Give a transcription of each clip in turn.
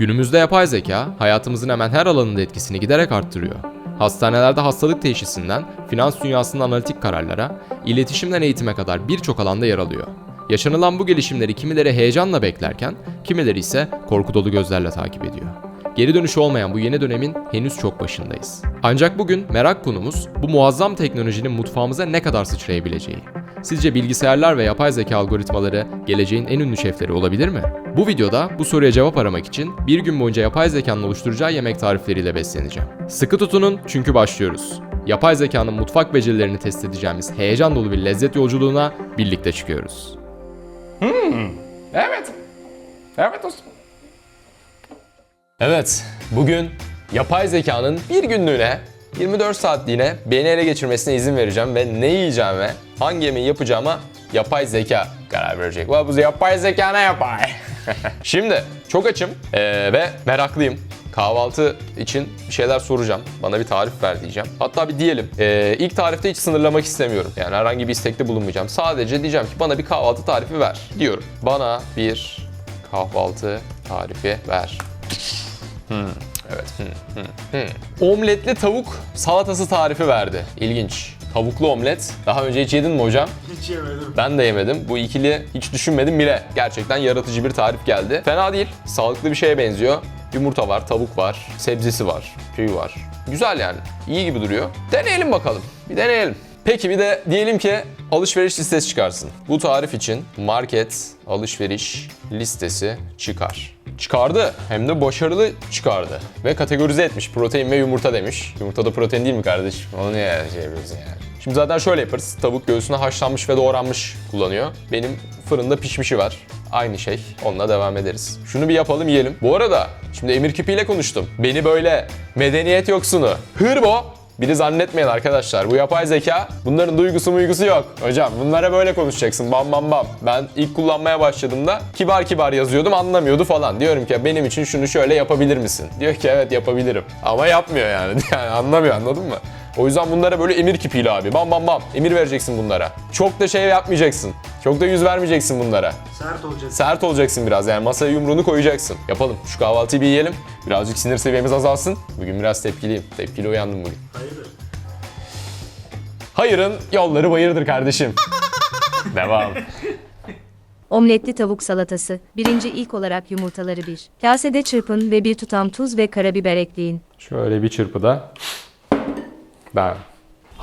Günümüzde yapay zeka hayatımızın hemen her alanında etkisini giderek arttırıyor. Hastanelerde hastalık teşhisinden, finans dünyasında analitik kararlara, iletişimden eğitime kadar birçok alanda yer alıyor. Yaşanılan bu gelişimleri kimileri heyecanla beklerken, kimileri ise korku dolu gözlerle takip ediyor. Geri dönüşü olmayan bu yeni dönemin henüz çok başındayız. Ancak bugün merak konumuz bu muazzam teknolojinin mutfağımıza ne kadar sıçrayabileceği. Sizce bilgisayarlar ve yapay zeka algoritmaları geleceğin en ünlü şefleri olabilir mi? Bu videoda bu soruya cevap aramak için bir gün boyunca yapay zekanın oluşturacağı yemek tarifleriyle besleneceğim. Sıkı tutunun çünkü başlıyoruz. Yapay zekanın mutfak becerilerini test edeceğimiz heyecan dolu bir lezzet yolculuğuna birlikte çıkıyoruz. Evet. Evet dostum. Evet, bugün yapay zekanın bir günlüğüne 24 saatliğine beni ele geçirmesine izin vereceğim ve ne yiyeceğime, hangi yemeği yapacağıma yapay zeka karar verecek. Ulan bu yapay zeka ne yapay? Şimdi çok açım eee, ve meraklıyım. Kahvaltı için bir şeyler soracağım. Bana bir tarif ver diyeceğim. Hatta bir diyelim. Eee ilk tarifte hiç sınırlamak istemiyorum. Yani herhangi bir istekte bulunmayacağım. Sadece diyeceğim ki bana bir kahvaltı tarifi ver diyorum. Bana bir kahvaltı tarifi ver. Evet. Hı, hı, hı. Omletli tavuk salatası tarifi verdi. İlginç. Tavuklu omlet. Daha önce hiç yedin mi hocam? Hiç yemedim. Ben de yemedim. Bu ikili hiç düşünmedim bile. Gerçekten yaratıcı bir tarif geldi. Fena değil. Sağlıklı bir şeye benziyor. Yumurta var, tavuk var, sebzesi var, tüyü var. Güzel yani. İyi gibi duruyor. Deneyelim bakalım. Bir deneyelim. Peki bir de diyelim ki alışveriş listesi çıkarsın. Bu tarif için market alışveriş listesi çıkar. Çıkardı. Hem de başarılı çıkardı. Ve kategorize etmiş. Protein ve yumurta demiş. Yumurta da protein değil mi kardeşim? Onu niye şey yani? Şimdi zaten şöyle yaparız. Tavuk göğsüne haşlanmış ve doğranmış kullanıyor. Benim fırında pişmişi var. Aynı şey. Onunla devam ederiz. Şunu bir yapalım yiyelim. Bu arada şimdi Emir Küpi ile konuştum. Beni böyle medeniyet yoksunu, hırbo biri zannetmeyin arkadaşlar. Bu yapay zeka bunların duygusu muygusu yok. Hocam bunlara böyle konuşacaksın bam bam bam. Ben ilk kullanmaya başladığımda kibar kibar yazıyordum anlamıyordu falan. Diyorum ki benim için şunu şöyle yapabilir misin? Diyor ki evet yapabilirim. Ama yapmıyor yani. Yani anlamıyor anladın mı? O yüzden bunlara böyle emir kipiyle abi. Bam bam bam. Emir vereceksin bunlara. Çok da şey yapmayacaksın. Çok da yüz vermeyeceksin bunlara. Sert olacak. Sert olacaksın biraz yani masaya yumruğunu koyacaksın. Yapalım. Şu kahvaltıyı bir yiyelim. Birazcık sinir seviyemiz azalsın. Bugün biraz tepkiliyim. Tepkili uyandım bugün. Hayırdır? Hayırın yolları bayırdır kardeşim. Devam. Omletli tavuk salatası. Birinci ilk olarak yumurtaları bir. Kasede çırpın ve bir tutam tuz ve karabiber ekleyin. Şöyle bir çırpıda. Ben.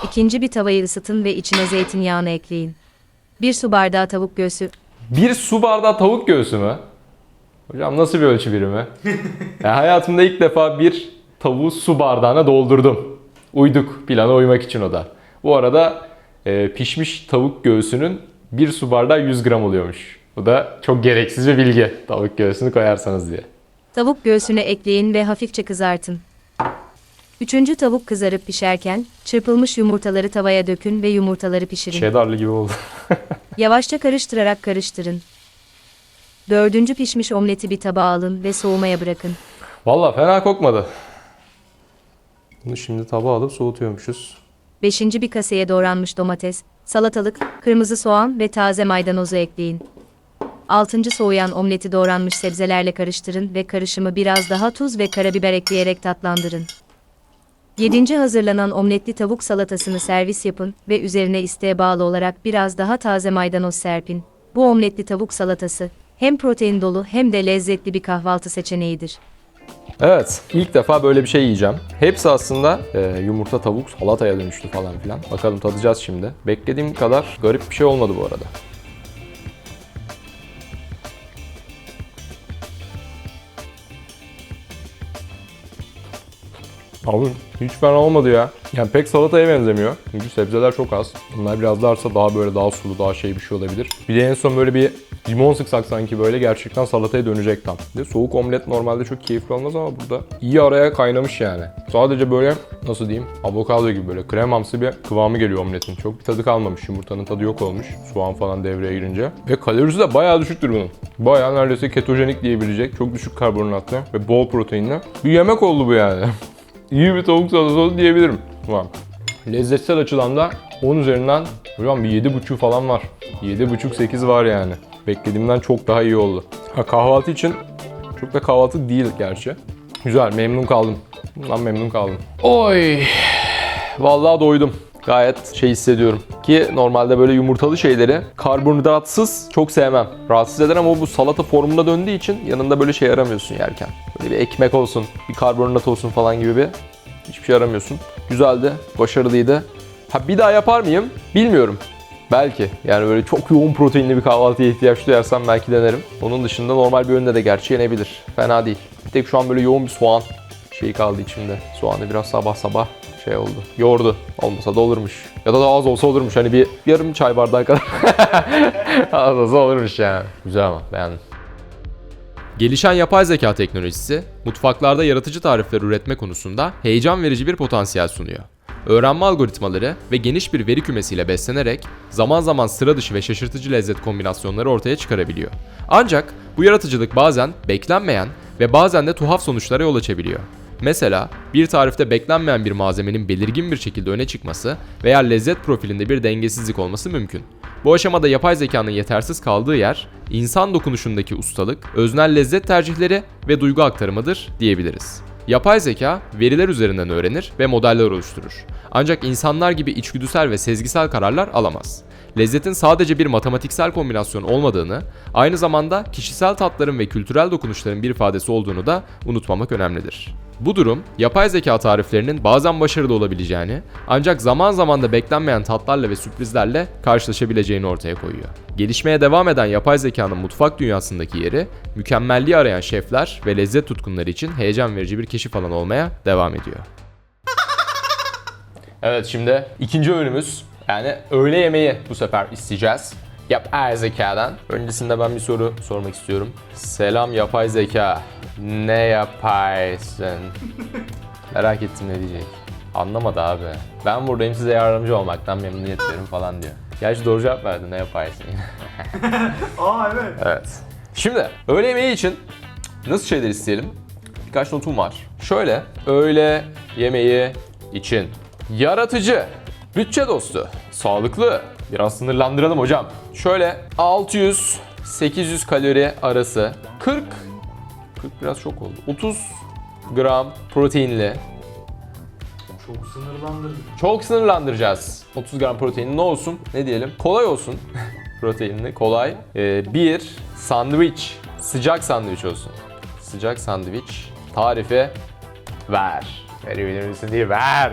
İkinci bir tavayı ısıtın ve içine zeytinyağını ekleyin. Bir su bardağı tavuk göğsü. Bir su bardağı tavuk göğsü mü? Hocam nasıl bir ölçü birimi? yani hayatımda ilk defa bir tavuğu su bardağına doldurdum. Uyduk plana uymak için o da. Bu arada e, pişmiş tavuk göğsünün bir su bardağı 100 gram oluyormuş. Bu da çok gereksiz bir bilgi. Tavuk göğsünü koyarsanız diye. Tavuk göğsüne ekleyin ve hafifçe kızartın. Üçüncü tavuk kızarıp pişerken çırpılmış yumurtaları tavaya dökün ve yumurtaları pişirin. Cheddarlı gibi oldu. Yavaşça karıştırarak karıştırın. Dördüncü pişmiş omleti bir tabağa alın ve soğumaya bırakın. Valla fena kokmadı. Bunu şimdi tabağa alıp soğutuyormuşuz. Beşinci bir kaseye doğranmış domates, salatalık, kırmızı soğan ve taze maydanozu ekleyin. Altıncı soğuyan omleti doğranmış sebzelerle karıştırın ve karışımı biraz daha tuz ve karabiber ekleyerek tatlandırın. Yedinci hazırlanan omletli tavuk salatasını servis yapın ve üzerine isteğe bağlı olarak biraz daha taze maydanoz serpin. Bu omletli tavuk salatası hem protein dolu hem de lezzetli bir kahvaltı seçeneğidir. Evet, ilk defa böyle bir şey yiyeceğim. Hepsi aslında e, yumurta, tavuk, salataya dönüştü falan filan. Bakalım tadacağız şimdi. Beklediğim kadar garip bir şey olmadı bu arada. Abi hiç fena olmadı ya. Yani pek salataya benzemiyor. Çünkü sebzeler çok az. Bunlar biraz daha artsa daha böyle daha sulu, daha şey bir şey olabilir. Bir de en son böyle bir limon sıksak sanki böyle gerçekten salataya dönecek tam. De soğuk omlet normalde çok keyifli olmaz ama burada iyi araya kaynamış yani. Sadece böyle nasıl diyeyim avokado gibi böyle kremamsı bir kıvamı geliyor omletin. Çok bir tadı kalmamış. Yumurtanın tadı yok olmuş. Soğan falan devreye girince. Ve kalorisi de bayağı düşüktür bunun. Bayağı neredeyse ketojenik diyebilecek. Çok düşük karbonhidratlı ve bol proteinli. Bir yemek oldu bu yani. İyi bir tavuk salatası diyebilirim. Var. Lezzetsel açıdan da 10 üzerinden hocam bir 7.5 falan var. 7.5-8 var yani. Beklediğimden çok daha iyi oldu. Ha, kahvaltı için Çok da kahvaltı değil gerçi. Güzel, memnun kaldım. Bundan memnun kaldım. Oy! Vallahi doydum. Gayet şey hissediyorum. Ki normalde böyle yumurtalı şeyleri karbonhidratsız çok sevmem. Rahatsız eder ama bu salata formuna döndüğü için yanında böyle şey aramıyorsun yerken. Böyle bir ekmek olsun, bir karbonhidrat olsun falan gibi bir hiçbir şey aramıyorsun. Güzeldi, başarılıydı. Ha bir daha yapar mıyım? Bilmiyorum. Belki. Yani böyle çok yoğun proteinli bir kahvaltıya ihtiyaç duyarsam belki denerim. Onun dışında normal bir öğünde de gerçi yenebilir. Fena değil. Bir tek şu an böyle yoğun bir soğan şeyi kaldı içimde. Soğanı biraz sabah sabah şey oldu. Yoğurdu. Olmasa da olurmuş. Ya da daha az olsa olurmuş. Hani bir yarım çay bardağı kadar. az olsa olurmuş yani. Güzel ama beğendim. Gelişen yapay zeka teknolojisi, mutfaklarda yaratıcı tarifler üretme konusunda heyecan verici bir potansiyel sunuyor. Öğrenme algoritmaları ve geniş bir veri kümesiyle beslenerek zaman zaman sıra dışı ve şaşırtıcı lezzet kombinasyonları ortaya çıkarabiliyor. Ancak bu yaratıcılık bazen beklenmeyen ve bazen de tuhaf sonuçlara yol açabiliyor. Mesela bir tarifte beklenmeyen bir malzemenin belirgin bir şekilde öne çıkması veya lezzet profilinde bir dengesizlik olması mümkün. Bu aşamada yapay zekanın yetersiz kaldığı yer, insan dokunuşundaki ustalık, öznel lezzet tercihleri ve duygu aktarımıdır diyebiliriz. Yapay zeka veriler üzerinden öğrenir ve modeller oluşturur. Ancak insanlar gibi içgüdüsel ve sezgisel kararlar alamaz. Lezzetin sadece bir matematiksel kombinasyon olmadığını, aynı zamanda kişisel tatların ve kültürel dokunuşların bir ifadesi olduğunu da unutmamak önemlidir. Bu durum, yapay zeka tariflerinin bazen başarılı olabileceğini, ancak zaman zaman da beklenmeyen tatlarla ve sürprizlerle karşılaşabileceğini ortaya koyuyor. Gelişmeye devam eden yapay zekanın mutfak dünyasındaki yeri, mükemmelliği arayan şefler ve lezzet tutkunları için heyecan verici bir keşif alanı olmaya devam ediyor. Evet şimdi ikinci öğünümüz yani öğle yemeği bu sefer isteyeceğiz. Yapay zekadan. Öncesinde ben bir soru sormak istiyorum. Selam yapay zeka. Ne yaparsın? Merak ettim ne diyecek. Anlamadı abi. Ben buradayım size yardımcı olmaktan memnuniyet duyarım falan diyor. Gerçi doğru cevap verdi ne yaparsın Aa evet. Evet. Şimdi öğle yemeği için nasıl şeyler isteyelim? Birkaç notum var. Şöyle, öğle yemeği için yaratıcı, bütçe dostu, sağlıklı, biraz sınırlandıralım hocam. Şöyle 600-800 kalori arası 40 40 biraz çok oldu. 30 gram proteinli. Çok sınırlandırdı. Çok sınırlandıracağız. 30 gram protein ne olsun? Ne diyelim? Kolay olsun. Proteinli, kolay. Ee, bir sandviç. Sıcak sandviç olsun. Sıcak sandviç. Tarifi ver. Verebilir misin diye ver.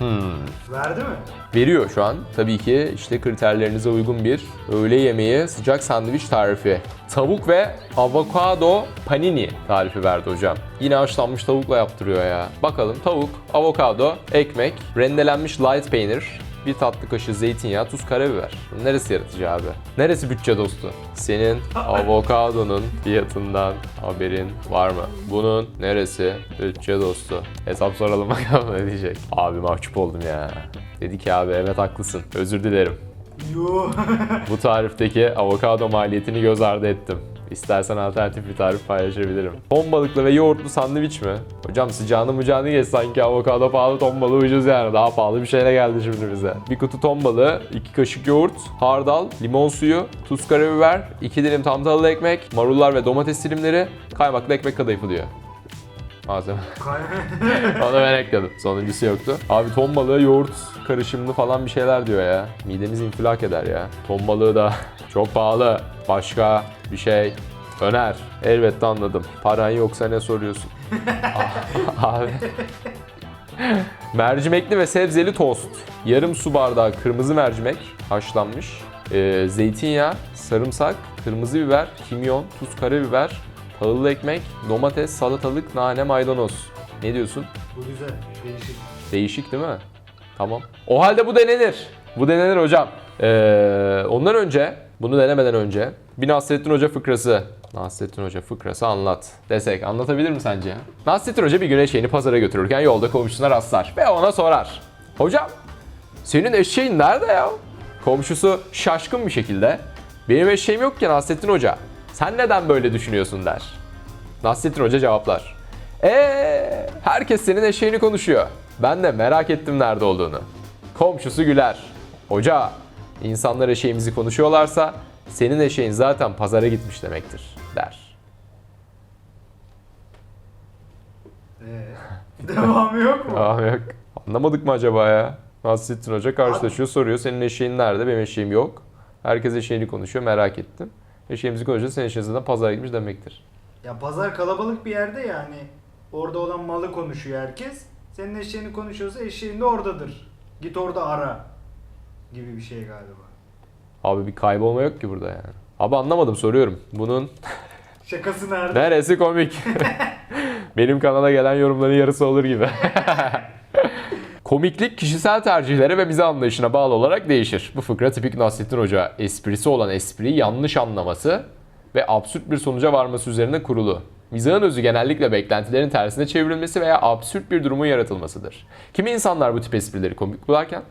Verdi mi? Veriyor şu an. Tabii ki işte kriterlerinize uygun bir öğle yemeği sıcak sandviç tarifi. Tavuk ve avokado panini tarifi verdi hocam. Yine haşlanmış tavukla yaptırıyor ya. Bakalım tavuk, avokado, ekmek, rendelenmiş light peynir, bir tatlı kaşığı zeytinyağı, tuz, karabiber. Neresi yaratıcı abi? Neresi bütçe dostu? Senin avokadonun fiyatından haberin var mı? Bunun neresi bütçe dostu? Hesap soralım bakalım ne diyecek. Abi mahcup oldum ya. Dedi ki abi evet haklısın. Özür dilerim. Bu tarifteki avokado maliyetini göz ardı ettim. İstersen alternatif bir tarif paylaşabilirim. Ton balıklı ve yoğurtlu sandviç mi? Hocam sıcağını mıcağını geç sanki avokado pahalı ton balığı ucuz yani. Daha pahalı bir şeyle geldi şimdi bize. Bir kutu ton balığı, iki kaşık yoğurt, hardal, limon suyu, tuz karabiber, iki dilim tam tahıllı ekmek, marullar ve domates dilimleri, kaymaklı ekmek kadayıfı diyor. Malzeme. Onu ben ekledim. Sonuncusu yoktu. Abi ton balığı yoğurt karışımlı falan bir şeyler diyor ya. Midemiz infilak eder ya. Ton balığı da çok pahalı. Başka bir şey öner. Elbette anladım. Paran yoksa ne soruyorsun? Abi. Mercimekli ve sebzeli tost. Yarım su bardağı kırmızı mercimek haşlanmış. Ee, zeytinyağı, sarımsak, kırmızı biber, kimyon, tuz, karabiber, tahıllı ekmek, domates, salatalık, nane, maydanoz. Ne diyorsun? Bu güzel. Değişik. Değişik değil mi? Tamam. O halde bu denenir. Bu denenir hocam. Ee, ondan önce, bunu denemeden önce bir Nasrettin Hoca fıkrası. Nasrettin Hoca fıkrası anlat desek anlatabilir mi sence? Nasrettin Hoca bir gün eşeğini pazara götürürken yolda komşusuna rastlar ve ona sorar. Hocam senin eşeğin nerede ya? Komşusu şaşkın bir şekilde benim eşeğim yok ki Nasrettin Hoca. Sen neden böyle düşünüyorsun der. Nasrettin Hoca cevaplar. Eee herkes senin eşeğini konuşuyor. Ben de merak ettim nerede olduğunu. Komşusu güler. Hoca insanlar eşeğimizi konuşuyorlarsa senin eşeğin zaten pazara gitmiş demektir der. Ee, devamı yok mu? Aa yok. Anlamadık mı acaba ya? Nasrettin Hoca karşılaşıyor soruyor senin eşeğin nerede? Benim eşeğim yok. Herkes eşeğini konuşuyor merak ettim. Eşeğimizi konuşuyor senin eşeğin zaten pazara gitmiş demektir. Ya pazar kalabalık bir yerde yani. Orada olan malı konuşuyor herkes. Senin eşeğini konuşuyorsa eşeğin de oradadır. Git orada ara. Gibi bir şey galiba. Abi bir kaybolma yok ki burada yani. Abi anlamadım soruyorum. Bunun Şakası nerede? neresi komik? Benim kanala gelen yorumların yarısı olur gibi. Komiklik kişisel tercihlere ve bize anlayışına bağlı olarak değişir. Bu fıkra tipik Nasrettin Hoca esprisi olan espriyi yanlış anlaması ve absürt bir sonuca varması üzerine kurulu. Mizahın özü genellikle beklentilerin tersine çevrilmesi veya absürt bir durumun yaratılmasıdır. Kimi insanlar bu tip esprileri komik bularken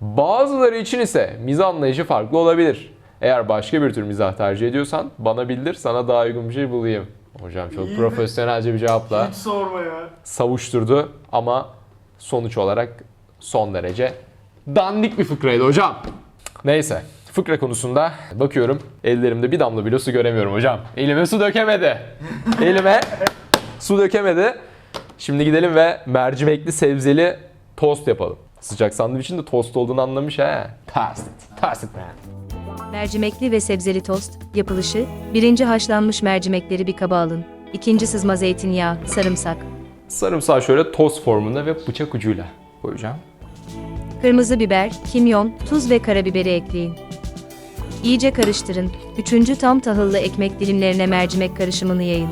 bazıları için ise mizah anlayışı farklı olabilir. Eğer başka bir tür mizah tercih ediyorsan bana bildir sana daha uygun bir şey bulayım. Hocam çok İyi profesyonelce bir cevapla Hiç sorma ya. savuşturdu ama sonuç olarak son derece dandik bir fıkraydı hocam. Neyse fıkra konusunda bakıyorum ellerimde bir damla bile su göremiyorum hocam. Elime su dökemedi. Elime su dökemedi. Şimdi gidelim ve mercimekli sebzeli tost yapalım. Sıcak sandviçin de tost olduğunu anlamış he. Toast it. Toast it man. Mercimekli ve sebzeli tost, yapılışı, birinci haşlanmış mercimekleri bir kaba alın. İkinci sızma zeytinyağı, sarımsak. Sarımsağı şöyle tost formunda ve bıçak ucuyla koyacağım. Kırmızı biber, kimyon, tuz ve karabiberi ekleyin. İyice karıştırın. Üçüncü tam tahıllı ekmek dilimlerine mercimek karışımını yayın.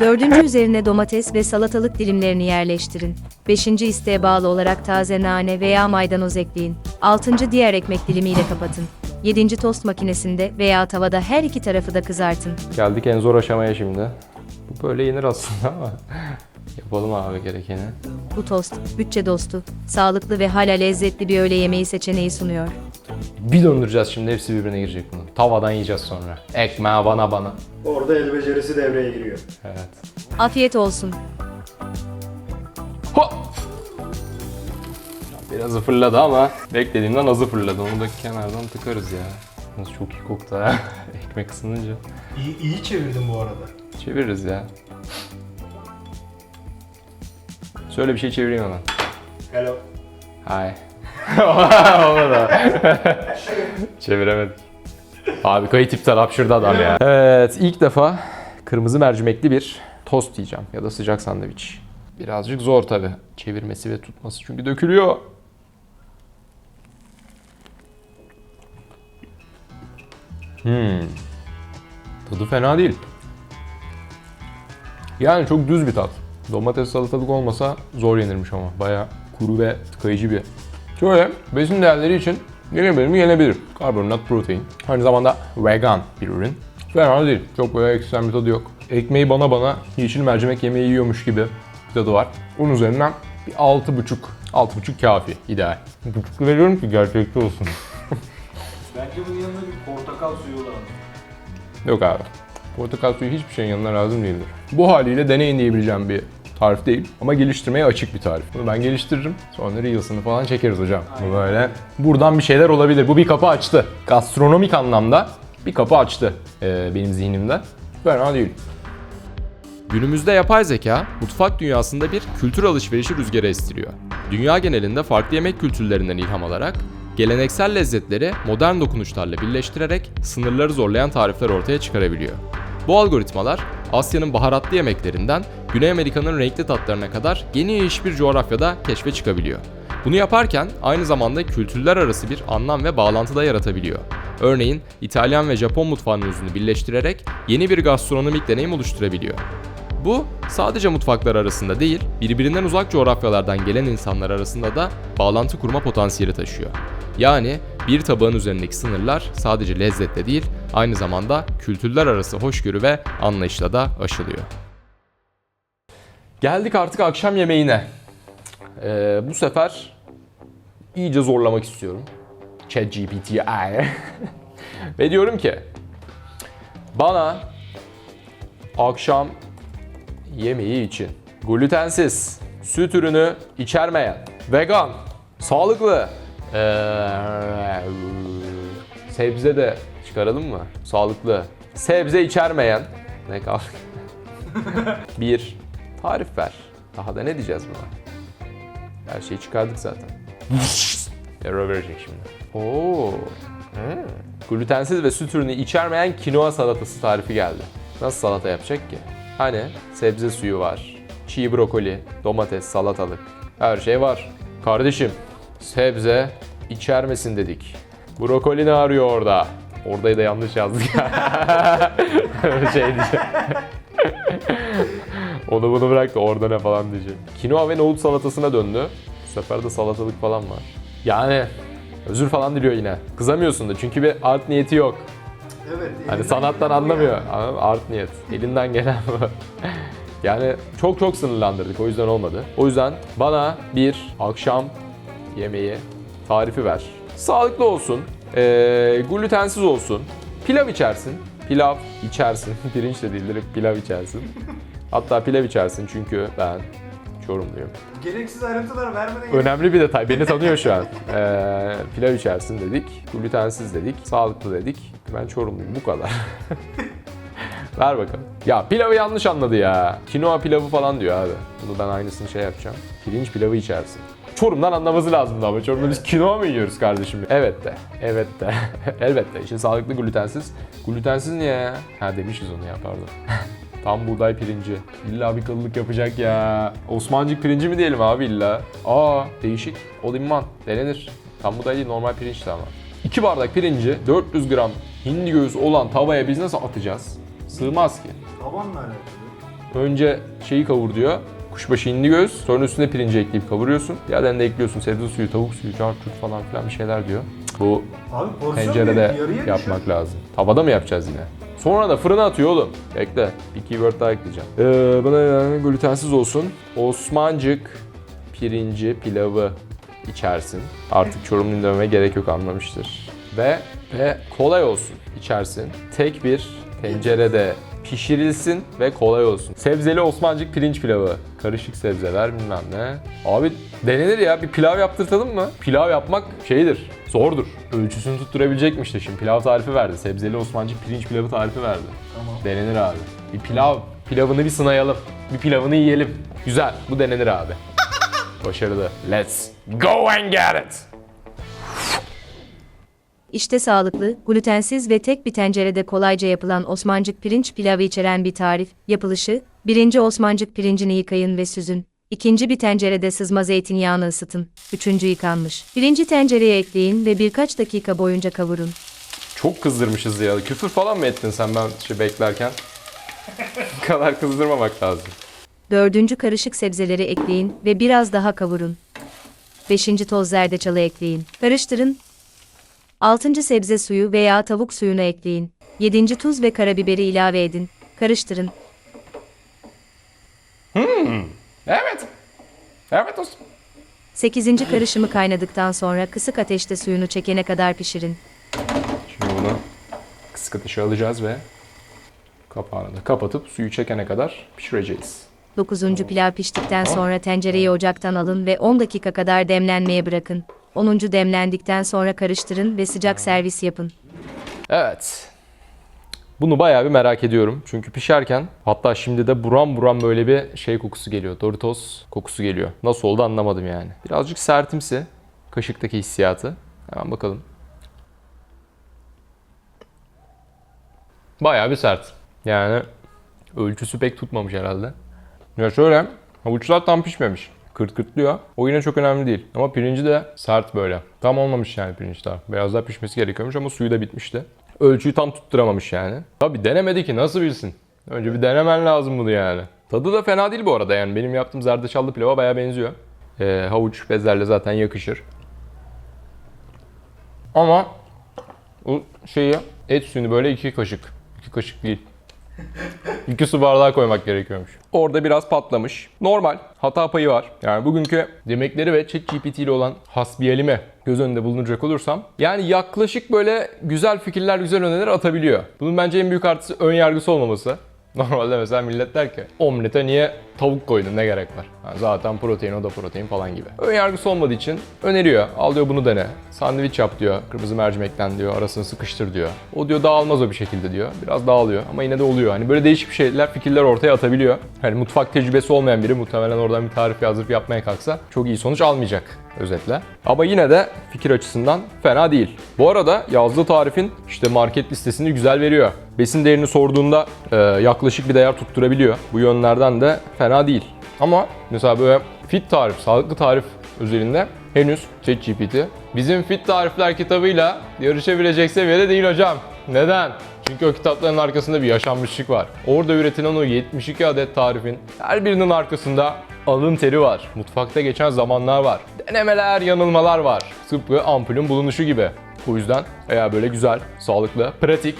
Dördüncü üzerine domates ve salatalık dilimlerini yerleştirin. Beşinci isteğe bağlı olarak taze nane veya maydanoz ekleyin. Altıncı diğer ekmek dilimiyle kapatın. Yedinci tost makinesinde veya tavada her iki tarafı da kızartın. Geldik en zor aşamaya şimdi. Bu böyle yenir aslında ama yapalım abi gerekeni. Bu tost, bütçe dostu, sağlıklı ve hala lezzetli bir öğle yemeği seçeneği sunuyor. Bir döndüreceğiz şimdi hepsi birbirine girecek bunu. Tavadan yiyeceğiz sonra. Ekmeğe bana bana. Orada el becerisi devreye giriyor. Evet. Afiyet olsun. Biraz fırladı ama beklediğimden azı fırladı. Onu da kenardan tıkarız ya. Nasıl çok iyi koktu ha. Ekmek ısınınca. İyi, iyi çevirdin bu arada. Çeviririz ya. Şöyle bir şey çevireyim hemen. Hello. Hay. Olmadı. Çeviremedik. Abi kayıt iptal hapşırdı adam ya. Evet ilk defa kırmızı mercimekli bir tost yiyeceğim ya da sıcak sandviç. Birazcık zor tabi çevirmesi ve tutması çünkü dökülüyor. Hmm. Tadı fena değil. Yani çok düz bir tat. Domates salatalık olmasa zor yenirmiş ama. Baya kuru ve tıkayıcı bir. Şöyle besin değerleri için yenebilir mi? Yenebilir. Karbonhidrat, protein. Aynı zamanda vegan bir ürün. Fena değil. Çok böyle ekstrem bir tadı yok. Ekmeği bana bana yeşil mercimek yemeği yiyormuş gibi bir tadı var. Onun üzerinden bir 6,5. 6,5 kafi. ideal. Buçuk veriyorum ki gerçekçi olsun. Bence bunun yanına bir portakal suyu lazım. Yok abi. Portakal suyu hiçbir şeyin yanına lazım değildir. Bu haliyle deneyin diyebileceğim bir tarif değil ama geliştirmeye açık bir tarif. Bunu ben geliştiririm. Sonra Reels'ını falan çekeriz hocam. Bu böyle. Buradan bir şeyler olabilir. Bu bir kapı açtı. Gastronomik anlamda bir kapı açtı ee, benim zihnimde. Fena değil. Günümüzde yapay zeka, mutfak dünyasında bir kültür alışverişi rüzgarı estiriyor. Dünya genelinde farklı yemek kültürlerinden ilham alarak, geleneksel lezzetleri modern dokunuşlarla birleştirerek sınırları zorlayan tarifler ortaya çıkarabiliyor. Bu algoritmalar, Asya'nın baharatlı yemeklerinden Güney Amerika'nın renkli tatlarına kadar geniş bir coğrafyada keşfe çıkabiliyor. Bunu yaparken aynı zamanda kültürler arası bir anlam ve bağlantı da yaratabiliyor. Örneğin İtalyan ve Japon mutfağının özünü birleştirerek yeni bir gastronomik deneyim oluşturabiliyor. Bu sadece mutfaklar arasında değil, birbirinden uzak coğrafyalardan gelen insanlar arasında da bağlantı kurma potansiyeli taşıyor. Yani bir tabağın üzerindeki sınırlar sadece lezzette değil, aynı zamanda kültürler arası hoşgörü ve anlayışla da aşılıyor. Geldik artık akşam yemeğine. Ee, bu sefer iyice zorlamak istiyorum. ChatGPT'yi. Ve diyorum ki bana akşam yemeği için glutensiz, süt ürünü içermeyen, vegan, sağlıklı, ee, sebze de çıkaralım mı? Sağlıklı, sebze içermeyen Ne kaldı? bir. Tarif ver. Daha da ne diyeceğiz buna? Her şeyi çıkardık zaten. Error verecek şimdi. Oo. Hmm. Glutensiz ve süt ürünü içermeyen kinoa salatası tarifi geldi. Nasıl salata yapacak ki? Hani sebze suyu var, çiğ brokoli, domates, salatalık. Her şey var. Kardeşim, sebze içermesin dedik. Brokoli ne arıyor orada? Oradayı da yanlış yazdık. şey diyeceğim. Onu bunu bırak da orada ne falan diyeceğim. Kinoa ve nohut salatasına döndü. Bu sefer de salatalık falan var. Yani özür falan diliyor yine. Kızamıyorsun da çünkü bir art niyeti yok. Evet. Hani sanattan anlamıyor. yani. Art niyet. Elinden gelen bu. Yani çok çok sınırlandırdık o yüzden olmadı. O yüzden bana bir akşam yemeği tarifi ver. Sağlıklı olsun, ee, glutensiz olsun, pilav içersin. Pilav içersin. Pirinç de değildir, pilav içersin. Hatta pilav içersin çünkü ben Çorumluyum. Gereksiz ayrıntılar vermeden Önemli bir detay. Beni tanıyor şu an. Ee, pilav içersin dedik. Glutensiz dedik. Sağlıklı dedik. Ben Çorumluyum. Bu kadar. Ver bakalım. Ya pilavı yanlış anladı ya. Kinoa pilavı falan diyor abi. Bunu ben aynısını şey yapacağım. Pirinç pilavı içersin. Çorum'dan anlaması lazımdı ama Çorum'da biz kinoa mı yiyoruz kardeşim? Evet de. Evet de. Elbette. İşte sağlıklı glutensiz. Glutensiz niye ya? Ha demişiz onu ya pardon. Tam buğday pirinci. İlla bir kıllık yapacak ya. Osmancık pirinci mi diyelim abi illa? Aa değişik. Olimman. Denenir. Tam buğday değil normal pirinçti ama. 2 bardak pirinci 400 gram hindi göğsü olan tavaya biz nasıl atacağız? Sığmaz ki. Tabanla alakalı. Önce şeyi kavur diyor. Kuşbaşı hindi göğüs. Sonra üstüne pirinci ekleyip kavuruyorsun. Yerden de ekliyorsun sebze suyu, tavuk suyu, çarçur falan filan bir şeyler diyor. Bu Abi porsiyon tencerede büyük, yarıya yapmak düşün. lazım. Tavada mı yapacağız yine? Sonra da fırına atıyor oğlum. Bekle. Bir keyword daha ekleyeceğim. Ee, bana yani glutensiz olsun. Osmancık pirinci pilavı içersin. Artık Çorumlu dememe gerek yok anlamıştır. Ve ve kolay olsun içersin. Tek bir tencerede pişirilsin ve kolay olsun. Sebzeli Osmancık pirinç pilavı. Karışık sebzeler bilmem ne. Abi denenir ya bir pilav yaptırtalım mı? Pilav yapmak şeydir, zordur. Ölçüsünü tutturabilecekmiş de şimdi pilav tarifi verdi. Sebzeli Osmancık pirinç pilavı tarifi verdi. Tamam. Denenir abi. Bir pilav, pilavını bir sınayalım. Bir pilavını yiyelim. Güzel, bu denenir abi. Başarılı. Let's go and get it. İşte sağlıklı, glutensiz ve tek bir tencerede kolayca yapılan Osmancık pirinç pilavı içeren bir tarif. Yapılışı, birinci Osmancık pirincini yıkayın ve süzün. İkinci bir tencerede sızma zeytinyağını ısıtın. Üçüncü yıkanmış. Birinci tencereye ekleyin ve birkaç dakika boyunca kavurun. Çok kızdırmışız ya. Küfür falan mı ettin sen ben şey beklerken? Bu kadar kızdırmamak lazım. Dördüncü karışık sebzeleri ekleyin ve biraz daha kavurun. Beşinci toz zerdeçalı ekleyin. Karıştırın. Altıncı sebze suyu veya tavuk suyunu ekleyin. Yedinci tuz ve karabiberi ilave edin. Karıştırın. Evet. Evet olsun. Sekizinci karışımı kaynadıktan sonra kısık ateşte suyunu çekene kadar pişirin. Şimdi bunu kısık ateşe alacağız ve kapağını da kapatıp suyu çekene kadar pişireceğiz. Dokuzuncu pilav piştikten sonra tencereyi ocaktan alın ve 10 dakika kadar demlenmeye bırakın. 10. demlendikten sonra karıştırın ve sıcak servis yapın. Evet. Bunu bayağı bir merak ediyorum. Çünkü pişerken hatta şimdi de buram buram böyle bir şey kokusu geliyor. Doritos kokusu geliyor. Nasıl oldu anlamadım yani. Birazcık sertimsi. Kaşıktaki hissiyatı. Hemen bakalım. Bayağı bir sert. Yani ölçüsü pek tutmamış herhalde. Ya şöyle havuçlar tam pişmemiş. Kırt kırtlıyor. O yine çok önemli değil. Ama pirinci de sert böyle. Tam olmamış yani pirinç daha. Biraz daha pişmesi gerekiyormuş ama suyu da bitmişti. Ölçüyü tam tutturamamış yani. Tabi denemedi ki nasıl bilsin. Önce bir denemen lazım bunu yani. Tadı da fena değil bu arada yani. Benim yaptığım zerdeçallı pilava bayağı benziyor. Ee, havuç bezlerle zaten yakışır. Ama o şeyi et suyunu böyle iki kaşık. iki kaşık değil. İki su bardağı koymak gerekiyormuş. Orada biraz patlamış. Normal. Hata payı var. Yani bugünkü yemekleri ve ChatGPT ile olan hasbiyelime göz önünde bulunduracak olursam yani yaklaşık böyle güzel fikirler, güzel öneriler atabiliyor. Bunun bence en büyük artısı ön yargısı olmaması. Normalde mesela millet der ki omlete niye tavuk koydun ne gerek var? Ha, zaten protein o da protein falan gibi. Ön yargısı olmadığı için öneriyor. Al diyor bunu dene. Sandviç yap diyor. Kırmızı mercimekten diyor. Arasını sıkıştır diyor. O diyor dağılmaz o bir şekilde diyor. Biraz dağılıyor ama yine de oluyor. Hani böyle değişik şeyler, fikirler ortaya atabiliyor. Hani mutfak tecrübesi olmayan biri muhtemelen oradan bir tarif yazıp yapmaya kalksa çok iyi sonuç almayacak özetle. Ama yine de fikir açısından fena değil. Bu arada yazdığı tarifin işte market listesini güzel veriyor. Besin değerini sorduğunda e, yaklaşık bir değer tutturabiliyor. Bu yönlerden de fena değil. Ama mesela böyle fit tarif, sağlıklı tarif özelinde henüz ChatGPT bizim fit tarifler kitabıyla yarışabilecek seviyede değil hocam. Neden? Çünkü o kitapların arkasında bir yaşanmışlık var. Orada üretilen o 72 adet tarifin her birinin arkasında alın teri var. Mutfakta geçen zamanlar var. Denemeler, yanılmalar var. Tıpkı ampulün bulunuşu gibi. Bu yüzden eğer böyle güzel, sağlıklı, pratik,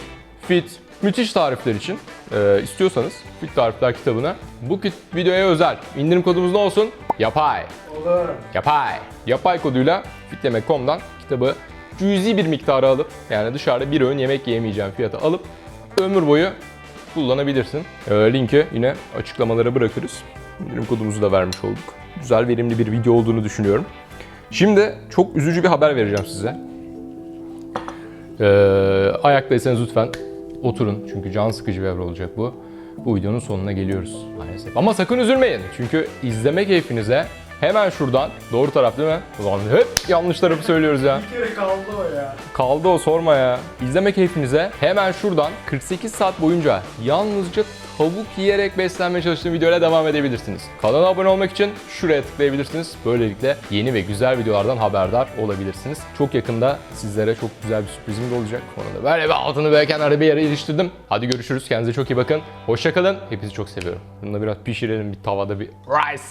fit, müthiş tarifler için e, istiyorsanız Fit Tarifler kitabına bu kit- videoya özel indirim kodumuz ne olsun? Yapay. Olur. Yapay. Yapay koduyla fityemek.com'dan kitabı cüzi bir miktarı alıp yani dışarıda bir öğün yemek yiyemeyeceğim fiyata alıp ömür boyu kullanabilirsin. Ee, linki yine açıklamalara bırakırız. İndirim kodumuzu da vermiş olduk. Güzel, verimli bir video olduğunu düşünüyorum. Şimdi çok üzücü bir haber vereceğim size. Ee, ayaktaysanız lütfen oturun çünkü can sıkıcı bir haber olacak bu. Bu videonun sonuna geliyoruz maalesef. Ama sakın üzülmeyin çünkü izleme keyfinize hemen şuradan, doğru taraf değil mi? Ulan hep yanlış tarafı söylüyoruz ya. Bir kere kaldı o ya. Kaldı o sorma ya. İzleme keyfinize hemen şuradan 48 saat boyunca yalnızca tavuk yiyerek beslenmeye çalıştığım videoyla devam edebilirsiniz. Kanala abone olmak için şuraya tıklayabilirsiniz. Böylelikle yeni ve güzel videolardan haberdar olabilirsiniz. Çok yakında sizlere çok güzel bir sürprizim de olacak. Onu da böyle bir altını böyle kenara bir yere iliştirdim. Hadi görüşürüz. Kendinize çok iyi bakın. Hoşçakalın. Hepinizi çok seviyorum. Bunu da biraz pişirelim bir tavada bir rice.